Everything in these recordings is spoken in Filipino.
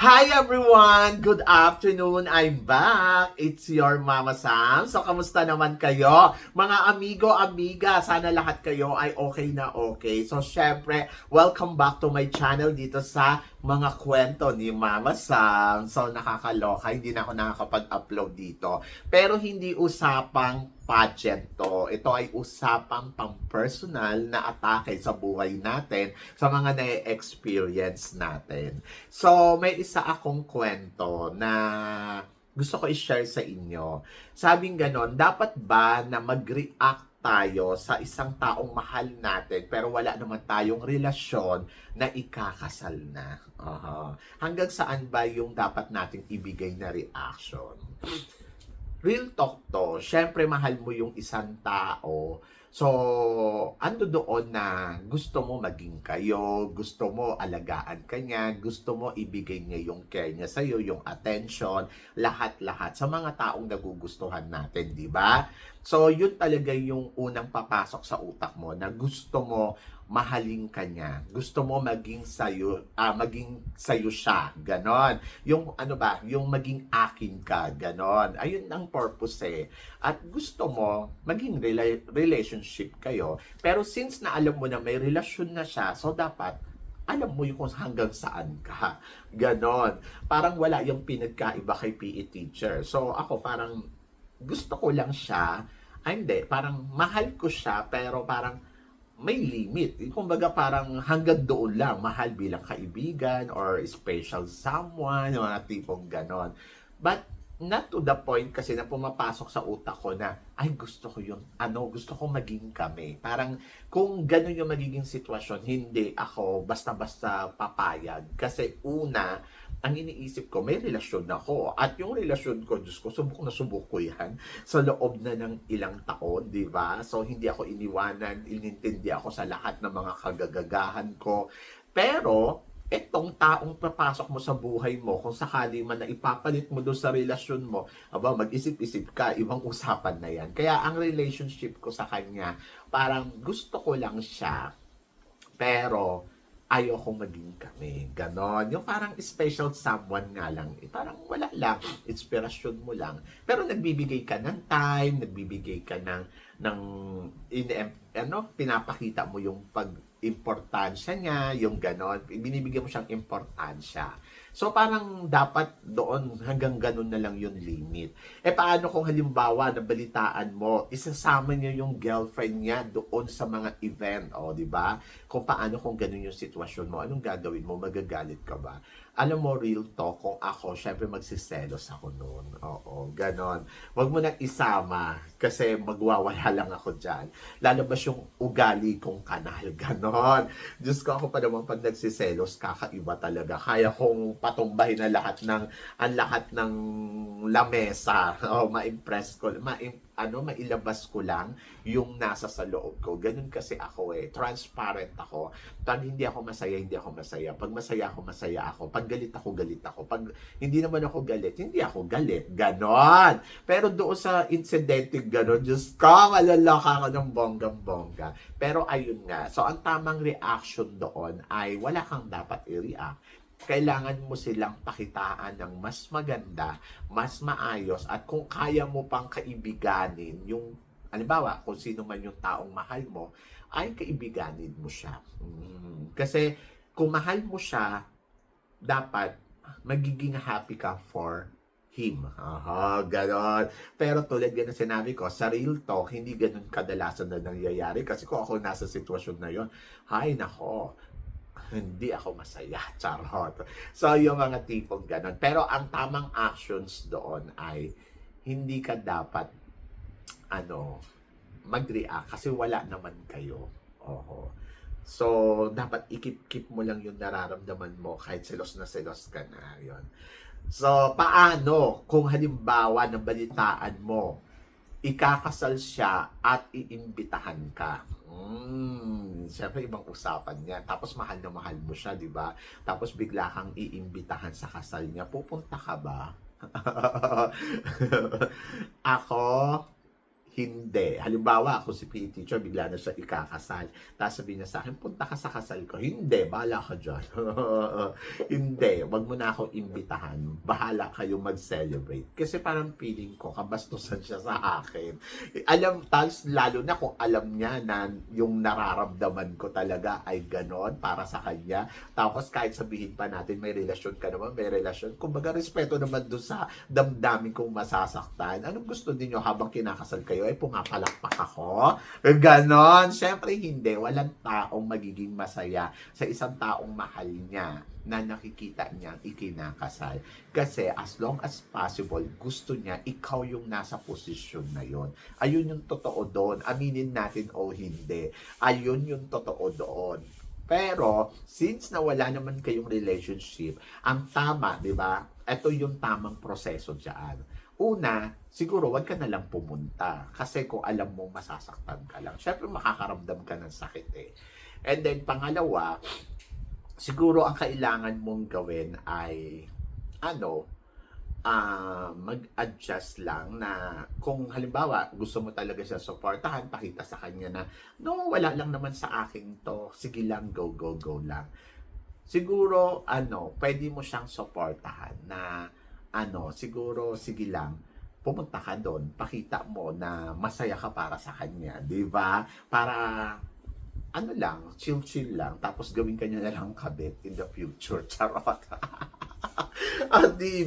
Hi everyone! Good afternoon! I'm back! It's your Mama Sam. So, kamusta naman kayo? Mga amigo, amiga, sana lahat kayo ay okay na okay. So, syempre, welcome back to my channel dito sa mga kwento ni Mama Sam. So, nakakaloka. Hindi na ako nakakapag-upload dito. Pero hindi usapang pageant to. Ito ay usapang pang-personal na atake sa buhay natin, sa mga na-experience natin. So, may isa akong kwento na gusto ko i-share sa inyo. Sabing ganon, dapat ba na mag-react tayo sa isang taong mahal natin pero wala naman tayong relasyon na ikakasal na. Aha. Hanggang saan ba yung dapat nating ibigay na reaction? real talk to, syempre mahal mo yung isang tao. So, ando doon na gusto mo maging kayo, gusto mo alagaan ka niya, gusto mo ibigay niya yung care niya sa'yo, yung attention, lahat-lahat sa mga taong nagugustuhan natin, di ba? So, yun talaga yung unang papasok sa utak mo na gusto mo mahalin ka niya. Gusto mo maging sayo, ah, maging sayo siya, ganon. Yung ano ba, yung maging akin ka, ganon. Ayun ang purpose eh. At gusto mo maging rela- relationship kayo. Pero since na alam mo na may relasyon na siya, so dapat alam mo yung kung hanggang saan ka. Ganon. Parang wala yung pinagkaiba kay PE teacher. So ako parang gusto ko lang siya. Ay hindi, parang mahal ko siya pero parang may limit. Kumbaga parang hanggang doon lang, mahal bilang kaibigan or special someone, mga tipong ganon. But not to the point kasi na pumapasok sa utak ko na, ay gusto ko yung, ano, gusto ko maging kami. Parang kung ganun yung magiging sitwasyon, hindi ako basta-basta papayag. Kasi una, ang iniisip ko, may relasyon ako. At yung relasyon ko, Diyos ko, subok na subok yan sa loob na ng ilang taon, di ba? So, hindi ako iniwanan, inintindi ako sa lahat ng mga kagagagahan ko. Pero, etong taong papasok mo sa buhay mo, kung sakali man na ipapalit mo doon sa relasyon mo, aba, mag-isip-isip ka, ibang usapan na yan. Kaya ang relationship ko sa kanya, parang gusto ko lang siya, pero ayoko maging kami. Ganon. Yung parang special someone nga lang. Eh, parang wala lang. Inspirasyon mo lang. Pero nagbibigay ka ng time, nagbibigay ka ng, ng in, ano, pinapakita mo yung pag importansya niya, yung ganon. Binibigyan mo siyang importansya. So parang dapat doon hanggang ganun na lang yung limit. Eh paano kung halimbawa nabalitaan mo, isasama niya yung girlfriend niya doon sa mga event, o di ba? Kung paano kung ganun yung sitwasyon mo, anong gagawin mo? Magagalit ka ba? Alam mo, real talk, kung ako, syempre magsiselos ako noon. Oo, ganon. Huwag mo nang isama kasi magwawala lang ako dyan. Lalabas yung ugali kong kanal. Ganon. Diyos ko, ako pa naman pag nagsiselos, kakaiba talaga. Kaya kong patumbahin na lahat ng, ang lahat ng lamesa. O, ma-impress ko. Ma ano, mailabas ko lang yung nasa sa loob ko. Ganun kasi ako eh. Transparent ako. Pag hindi ako masaya, hindi ako masaya. Pag masaya ako, masaya ako. Pag galit ako, galit ako. Pag hindi naman ako galit, hindi ako galit. Ganon. Pero doon sa incidente ganon, Diyos ko, malalaka ako ng bonggang-bongga. Pero ayun nga. So, ang tamang reaction doon ay wala kang dapat i-react kailangan mo silang pakitaan ng mas maganda, mas maayos, at kung kaya mo pang kaibiganin yung, halimbawa, kung sino man yung taong mahal mo, ay kaibiganin mo siya. Mm. Kasi kung mahal mo siya, dapat magiging happy ka for him. Aha, ganon. Pero tulad na sinabi ko, sa real talk, hindi ganon kadalasan na nangyayari. Kasi kung ako nasa sitwasyon na yon, hay nako, hindi ako masaya. Charot. So, yung mga tipong ganon. Pero ang tamang actions doon ay hindi ka dapat ano, mag-react kasi wala naman kayo. Oho. So, dapat ikip-keep mo lang yung nararamdaman mo kahit selos na selos ka na. Yun. So, paano kung halimbawa nabalitaan mo ikakasal siya at iimbitahan ka. Mm, Siyempre, ibang usapan yan. Tapos, mahal na mahal mo siya, di ba? Tapos, bigla kang iimbitahan sa kasal niya. Pupunta ka ba? Ako, hindi. Halimbawa, ako si PE teacher, bigla na siya ikakasal. Tapos sabihin niya sa akin, punta ka sa kasal ko. Hindi, bahala ka dyan. hindi, wag mo na ako imbitahan. Bahala kayo mag-celebrate. Kasi parang feeling ko, kabastusan siya sa akin. Alam, tapos lalo na kung alam niya na yung nararamdaman ko talaga ay ganon para sa kanya. Tapos kahit sabihin pa natin, may relasyon ka naman, may relasyon. Kumbaga, respeto naman doon sa damdamin kong masasaktan. Anong gusto ninyo habang kinakasal kayo? Ay, pumapalakpak ako? Ganon. Siyempre, hindi. Walang taong magiging masaya sa isang taong mahal niya na nakikita niyang ikinakasal. Kasi as long as possible, gusto niya ikaw yung nasa posisyon na yon. Ayun yung totoo doon. Aminin natin o hindi. Ayun yung totoo doon. Pero, since na wala naman kayong relationship, ang tama, di ba? Ito yung tamang proseso dyan. Una, siguro wag ka na lang pumunta. Kasi kung alam mo masasaktan ka lang, syempre makakaramdam ka ng sakit eh. And then, pangalawa, siguro ang kailangan mong gawin ay, ano, ah mag-adjust lang na kung halimbawa gusto mo talaga siya supportahan, pakita sa kanya na no, wala lang naman sa akin to. Sige lang, go, go, go lang. Siguro, ano, pwede mo siyang supportahan na, ano, siguro, sige lang, pumunta ka doon, pakita mo na masaya ka para sa kanya, di ba? Para, ano lang, chill-chill lang, tapos gawin ka niya na lang kabit in the future. Charot. ah, di?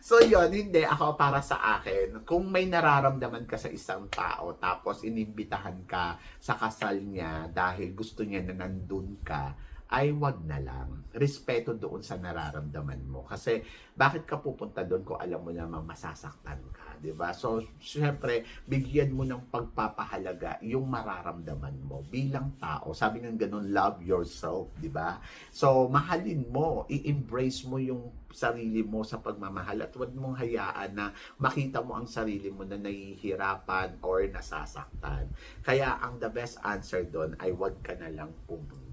So, yon hindi ako para sa akin. Kung may nararamdaman ka sa isang tao, tapos inimbitahan ka sa kasal niya dahil gusto niya na nandun ka, ay wag na lang. Respeto doon sa nararamdaman mo. Kasi, bakit ka pupunta doon kung alam mo namang masasaktan ka, di ba? So, syempre, bigyan mo ng pagpapahalaga yung mararamdaman mo bilang tao. Sabi nga ganun, love yourself, di ba? So, mahalin mo, i-embrace mo yung sarili mo sa pagmamahal at huwag mong hayaan na makita mo ang sarili mo na nahihirapan or nasasaktan. Kaya ang the best answer doon ay huwag ka na lang pumunta.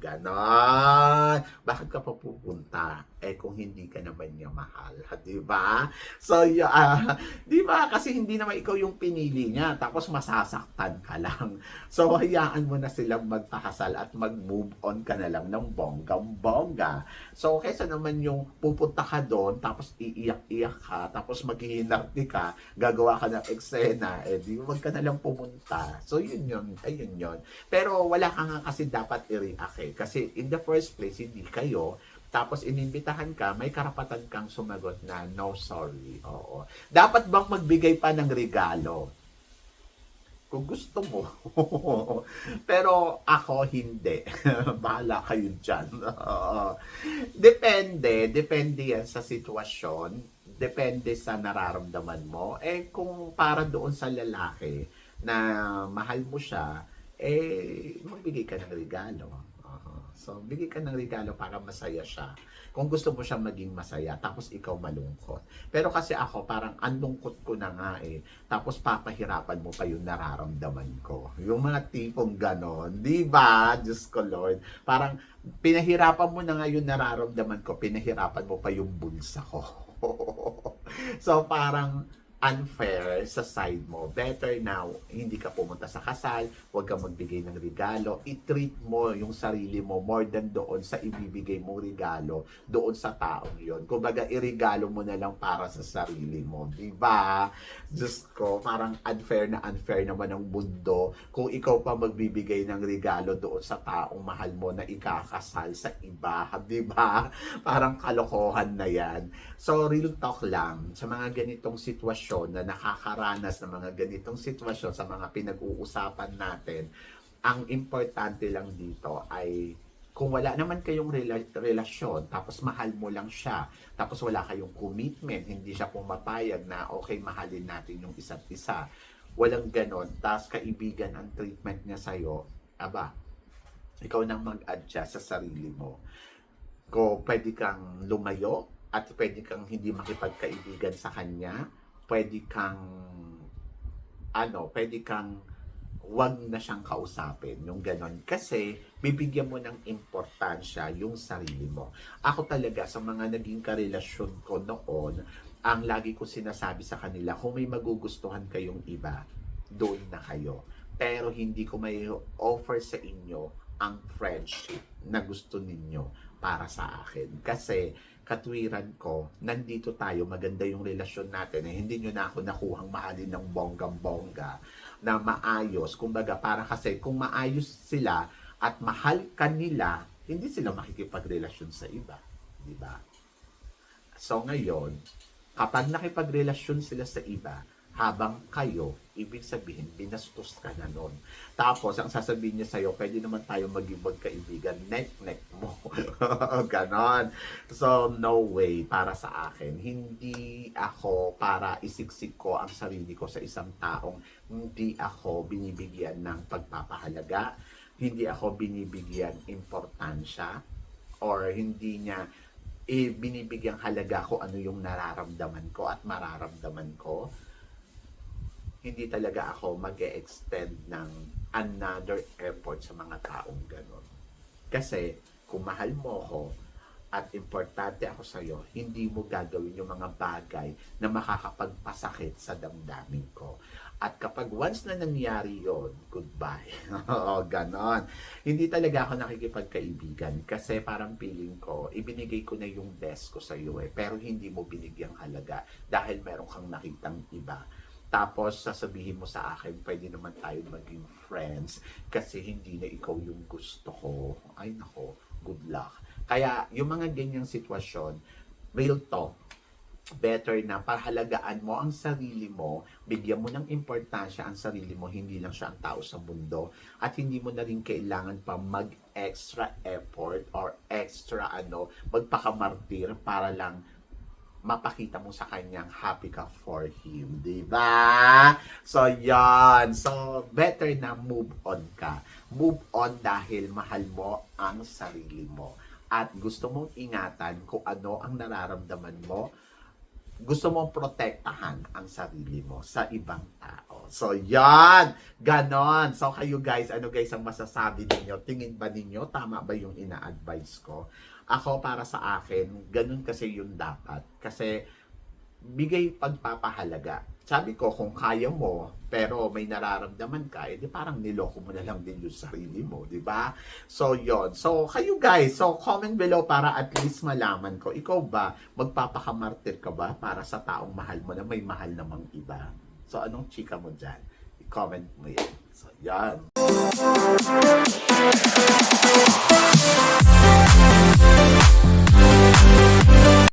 Ganon. Bakit ka pa pupunta? Eh kung hindi ka naman niya mahal, di ba? So, yeah, di ba? Kasi hindi naman ikaw yung pinili niya, tapos masasaktan ka lang. So, hayaan mo na silang magpakasal at mag-move on ka na lang ng bonggang-bongga. So, kaysa naman yung pupunta ka doon, tapos iiyak-iyak ka, tapos maghihinarti ka, gagawa ka ng eksena, eh di wag ka na lang pumunta. So, yun yun, ayun yun. Pero wala ka nga kasi dapat i-react eh. Kasi in the first place, hindi kayo, tapos inimbitahan ka, may karapatan kang sumagot na no sorry. Oo. Dapat bang magbigay pa ng regalo? Kung gusto mo. Pero ako hindi. Bahala kayo dyan. Oo. depende. Depende yan sa sitwasyon. Depende sa nararamdaman mo. Eh kung para doon sa lalaki na mahal mo siya, eh magbigay ka ng regalo. Oo. So, bigay ka ng regalo para masaya siya. Kung gusto mo siya maging masaya, tapos ikaw malungkot. Pero kasi ako, parang anlungkot ko na nga eh. Tapos papahirapan mo pa yung nararamdaman ko. Yung mga tipong ganon. Di ba? Diyos ko Lord. Parang pinahirapan mo na nga yung nararamdaman ko, pinahirapan mo pa yung bulsa ko. so parang unfair sa side mo. Better now, hindi ka pumunta sa kasal, huwag ka magbigay ng regalo, i-treat mo yung sarili mo more than doon sa ibibigay mong regalo doon sa taong yon. Kumbaga, irigalo mo na lang para sa sarili mo. Di ba? Diyos ko, parang unfair na unfair naman ang mundo kung ikaw pa magbibigay ng regalo doon sa taong mahal mo na ikakasal sa iba. Di ba? Parang kalokohan na yan. So, real talk lang, sa mga ganitong sitwasyon na nakakaranas ng mga ganitong sitwasyon sa mga pinag-uusapan natin, ang importante lang dito ay kung wala naman kayong rela- relasyon, tapos mahal mo lang siya, tapos wala kayong commitment, hindi siya pumapayag na okay, mahalin natin yung isa't isa. Walang ganon, tapos kaibigan ang treatment niya sa'yo, aba, ikaw nang mag-adjust sa sarili mo. Kung pwede kang lumayo, at pwede kang hindi makipagkaibigan sa kanya, pwede kang ano, pwede kang wag na siyang kausapin, yung ganon. Kasi, bibigyan mo ng importansya yung sarili mo. Ako talaga, sa mga naging karelasyon ko noon, ang lagi ko sinasabi sa kanila, kung may magugustuhan kayong iba, doon na kayo. Pero hindi ko may offer sa inyo ang friendship na gusto ninyo para sa akin. Kasi katwiran ko, nandito tayo, maganda yung relasyon natin. Eh, hindi nyo na ako nakuhang mahalin ng bonggang-bongga na maayos. Kumbaga, para kasi kung maayos sila at mahal ka nila, hindi sila makikipagrelasyon sa iba. Di ba? So ngayon, kapag nakipagrelasyon sila sa iba, habang kayo, ibig sabihin, binastos ka na nun. Tapos, ang sasabihin niya sa'yo, pwede naman tayo maging magkaibigan, neck-neck mo. Ganon. So, no way para sa akin. Hindi ako para isiksik ko ang sarili ko sa isang taong hindi ako binibigyan ng pagpapahalaga, hindi ako binibigyan importansya, or hindi niya eh, binibigyang halaga ko ano yung nararamdaman ko at mararamdaman ko hindi talaga ako mag extend ng another effort sa mga taong ganon. Kasi, kung mahal mo ako at importante ako sa iyo, hindi mo gagawin yung mga bagay na makakapagpasakit sa damdamin ko. At kapag once na nangyari yon goodbye. Oo, ganon. Hindi talaga ako nakikipagkaibigan kasi parang feeling ko, ibinigay ko na yung best ko sa iyo eh. Pero hindi mo binigyang halaga dahil meron kang nakitang iba. Tapos sasabihin mo sa akin, pwede naman tayo maging friends kasi hindi na ikaw yung gusto ko. Ay nako, good luck. Kaya yung mga ganyang sitwasyon, real talk, better na pahalagaan mo ang sarili mo, bigyan mo ng importansya ang sarili mo, hindi lang siya ang tao sa mundo, at hindi mo na rin kailangan pa mag-extra effort or extra ano, magpakamartir para lang mapakita mo sa kanyang happy ka for him, di ba? So, yan. So, better na move on ka. Move on dahil mahal mo ang sarili mo. At gusto mong ingatan kung ano ang nararamdaman mo. Gusto mong protektahan ang sarili mo sa ibang tao. So, yan. Ganon. So, kayo guys, ano guys ang masasabi ninyo? Tingin ba ninyo? Tama ba yung ina-advise ko? Ako, para sa akin, ganun kasi yung dapat. Kasi, bigay pagpapahalaga. Sabi ko, kung kaya mo, pero may nararamdaman ka, edi parang niloko mo na lang din yung sarili mo, di ba? So, yon So, kayo guys, so comment below para at least malaman ko, ikaw ba, magpapakamartir ka ba para sa taong mahal mo na may mahal namang iba? So, anong chika mo dyan? I-comment mo yan. So, yan. Bye.